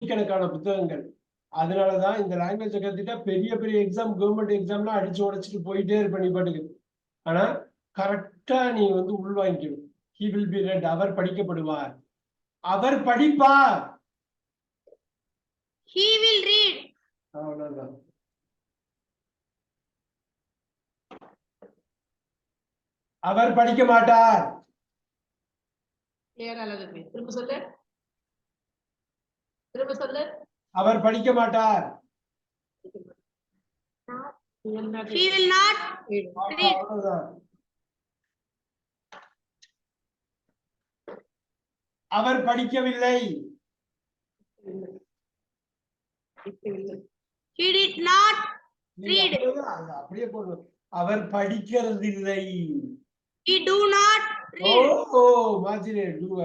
கோடிக்கணக்கான புத்தகங்கள். அதனாலதான் இந்த லாங்குவேஜ் கத்துட்டா பெரிய பெரிய எக்ஸாம் கவர்மெண்ட் எக்ஸாம்லாம் அடிச்சு உடைச்சிட்டு போயிட்டே இருப்ப நீ பாட்டுக்கு. ஆனா கரெக்டா நீ வந்து உள்வாங்கிக்கணும். ஹி வில் பி ரெட் அவர் படிக்கப்படுவார். அவர் படிப்பார். He will read. அவ்வளவுதான். அவர் படிக்க மாட்டார். திரும்ப சொல்லு. திரும்ப சொல்லு அவர் படிக்க மாட்டார் He will not read. அவர் படிக்கவில்லை. He did not. Read. அப்படியே போடணும் அவர் படிக்கிறதில்லை He do not read. ஓ மாத்திரே டூவ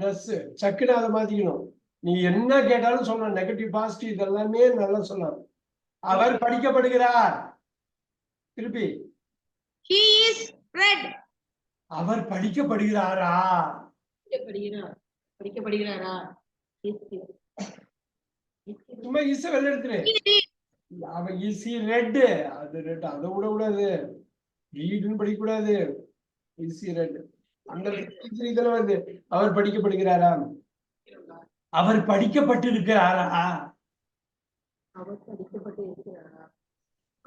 ட்ரெஸ் சக்குன்னு அதை மாத்திக்கணும் நீ என்ன கேட்டாலும் சொல்லலாம் நெகட்டிவ் பாசிட்டிவ் இதெல்லாமே நல்லா சொல்லலாம் அவர் படிக்கப்படுகிறார். திருப்பி. He is read. அவர் படிக்கப்படுகிறாரா? படிக்கப்படுகிறார். படிக்கப்படுகிறாரா? சும்மா இசை வெளில எடுத்துரு. அவன் ஈஸி ரெட் அது ரெட் அதை விட கூடாது ரீடுன்னு படிக்க கூடாது ஈஸி ரெட் அந்த இதுல வந்து அவர் படிக்கப்படுகிறாரா அவர் படிக்கப்பட்டிருக்கிறாரா? அவர் படிக்கப்பட்டு இருக்கிறாரா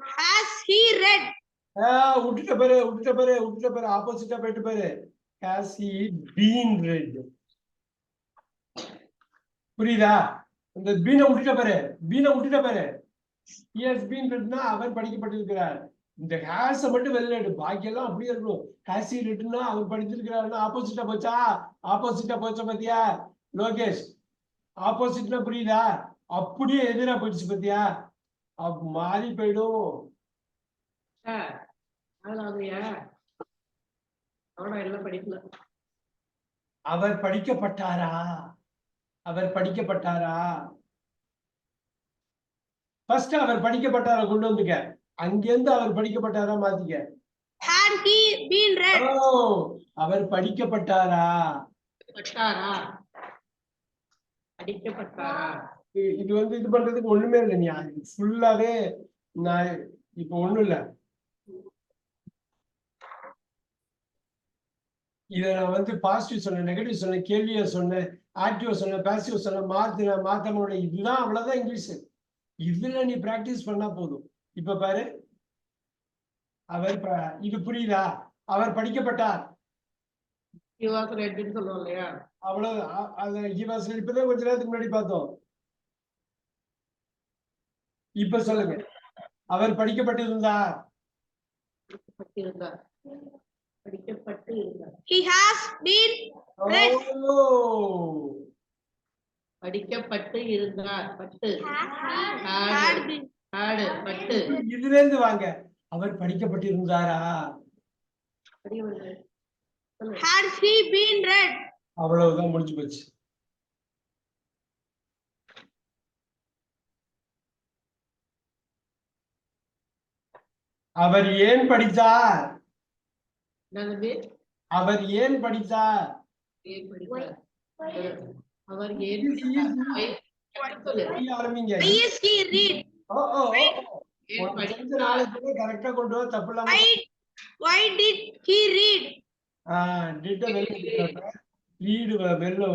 Has he read? விட்டுட்ட பாரு விட்டுட்ட பாரு விட்டுட்ட பாரு ஆப்போசிட்டா போயிட்டு பாரு. பீன் ரெட் புரியுதா? இந்த பீனை விட்டுட்ட பாரு பீனை விட்டுட்ட பாரு. He has been ரெட்னா அவர் படிக்கப்பட்டிருக்கிறார். இந்த ஹேஸ மட்டும் வெளில எடு பாக்கியெல்லாம் அப்படியே இருக்கணும். ஹி ரெட்னா அவர் படிச்சிருக்கிறாருன்னா ஆப்போசிட்டா போச்சா? ஆப்போசிட்டா போச்சா பாத்தியா? லோகேஷ் ஆப்போசிட்னா புரியுதா? அப்படியே எதிரா போயிடுச்சு பாத்தியா? மாறி போயிடும். அவர் படிக்கப்பட்டாரா? அவர் படிக்கப்பட்டாரா? ஃபர்ஸ்ட் அவர் படிக்கப்பட்டாரா கொண்டு வந்துக்க. அங்கிருந்து அவர் படிக்கப்பட்டாரா மாத்திக்க? Had he been read? ஓ அவர் படிக்கப்பட்டாரா? பட்டாரா இது வந்து இது பண்றதுக்கு ஒண்ணுமே இல்லை நீ. ஃபுல்லாவே நான் இப்ப ஒண்ணும் இல்ல. இத நான் வந்து பாசிட்டிவ் சொன்னேன் நெகட்டிவ் சொன்னேன் கேள்வியை சொன்னேன் ஆக்டிவ் சொன்னேன் பாசிட்டிவ் சொன்னேன் மாத்தின மாத்தனோட இதுதான் அவ்வளவுதான் இங்கிலீஷ். இதுல நீ பிராக்டிஸ் பண்ணா போதும். இப்ப பாரு. அவர் இது புரியுதா? அவர் படிக்கப்பட்டார். சொல்லுவோம் இல்லையா அவ்வளவு இப்பதான் கொஞ்ச நேரத்துக்கு முன்னாடி பார்த்தோம். இப்ப சொல்லுங்க. அவர் படிக்கப்பட்டிருந்தார். படிக்கப்பட்டு இருந்தார் படிக்கப்பட்டு இருந்தார் பட்டு. ஆடு பட்டு. இதுல இருந்து வாங்க. அவர் படிக்கப்பட்டிருந்தாரா. Had he been read? அவ்வளவுதான் முடிஞ்சு போச்சு. அவர் ஏன் படித்தார் அவர் ஏன் படித்தார் அவர் ஏன் ஆரம்பிங்க Why கரெக்டா கொண்டு வா தப்பு இல்லாம Why, why did he read? Ah read வெளில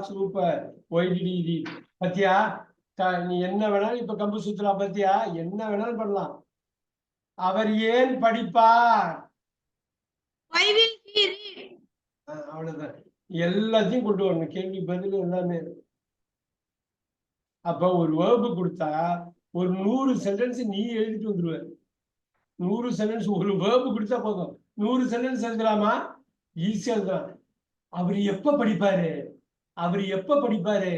சூப்பர் பத்தியா? த- நீ என்ன வேணாலும் இப்ப கம்பு சுத்தலாம் பத்தியா? என்ன வேணாலும் பண்ணலாம். அவர் ஏன் படிப்பார்? Why அவ்வளவுதான். எல்லாத்தையும் கொண்டு வரணும். கேள்வி பதில் எல்லாமே. அப்ப ஒரு வேர்பு கொடுத்தா ஒரு நூறு சென்டென்ஸ் நீ எழுதிட்டு வந்துருவ நூறு சென்டென்ஸ் ஒரு வேர்பு கொடுத்தா போதும். நூறு சென்டென்ஸ் எழுதலாமா? ஈஸியா எழுதலாம். அவர் எப்ப படிப்பாரு? அவர் எப்ப படிப்பாரு?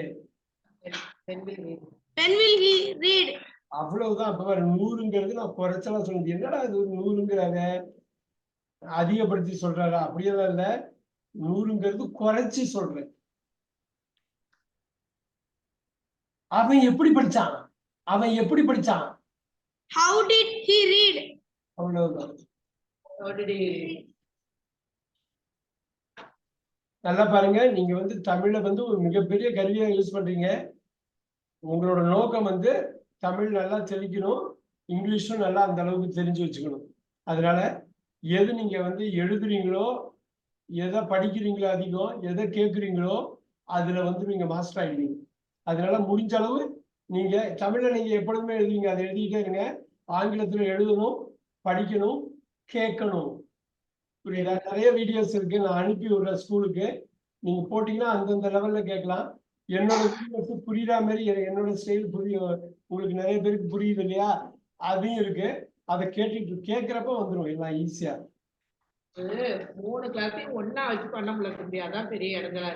அவ்வளவுதான். அப்ப பாரு நூறுங்கிறது நான் குறைச்சலா சொன்னது என்னடா இது ஒரு நூறுங்கிறாங்க அதிகப்படுத்தி சொல்றாரா? அப்படியெல்லாம் இல்ல. நூறுங்கிறது குறைச்சி சொல்றேன். அவன் எப்படி படிச்சான்? அவன் எப்படி படிச்சான்? How did he read? அவ்வளவுதான். How did he- நல்லா பாருங்க நீங்க வந்து தமிழை வந்து ஒரு மிகப்பெரிய கருவியா யூஸ் பண்றீங்க. உங்களோட நோக்கம் வந்து தமிழ் நல்லா தெளிக்கணும் இங்கிலீஷும் நல்லா அந்த அளவுக்கு தெரிஞ்சு வச்சுக்கணும். அதனால எது நீங்க வந்து எழுதுறீங்களோ எதை படிக்கிறீங்களோ அதிகம் எதை கேட்குறீங்களோ அதுல வந்து நீங்க மாஸ்டர் ஆயிடுவீங்க. அதனால முடிஞ்ச அளவு நீங்க தமிழ்ல நீங்க எப்பொழுதுமே எழுதுவீங்க. அதை எழுதிக்கிட்டே இருங்க. ஆங்கிலத்துல எழுதணும் படிக்கணும் கேட்கணும். புரியுதா? நிறைய வீடியோஸ் இருக்கு. நான் அனுப்பி விடுறேன் ஸ்கூலுக்கு நீங்க போட்டீங்கன்னா அந்தந்த லெவல்ல கேட்கலாம். என்னோட வீடியோஸ் புரியுற மாதிரி என்னோட ஸ்டைல் புரியும் உங்களுக்கு நிறைய பேருக்கு புரியுது இல்லையா? அதையும் இருக்கு. அதை கேட்டுட்டு கேட்கிறப்ப வந்துடும் எல்லாம் ஈஸியா மூணு கிளாஸையும் ஒண்ணா வச்சு பண்ண முடியல அதான் பெரிய இடங்களா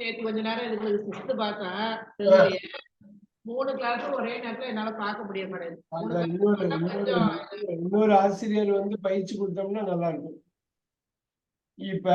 நேத்து கொஞ்ச நேரம் இதுங்களுக்கு சிஸ்து பார்த்தேன். மூணு கிளாஸும் ஒரே நேரத்துல என்னால பார்க்க முடிய மாட்டேங்குது. இன்னொரு ஆசிரியர் வந்து பயிற்சி கொடுத்தோம்னா நல்லா இருக்கும். இப்ப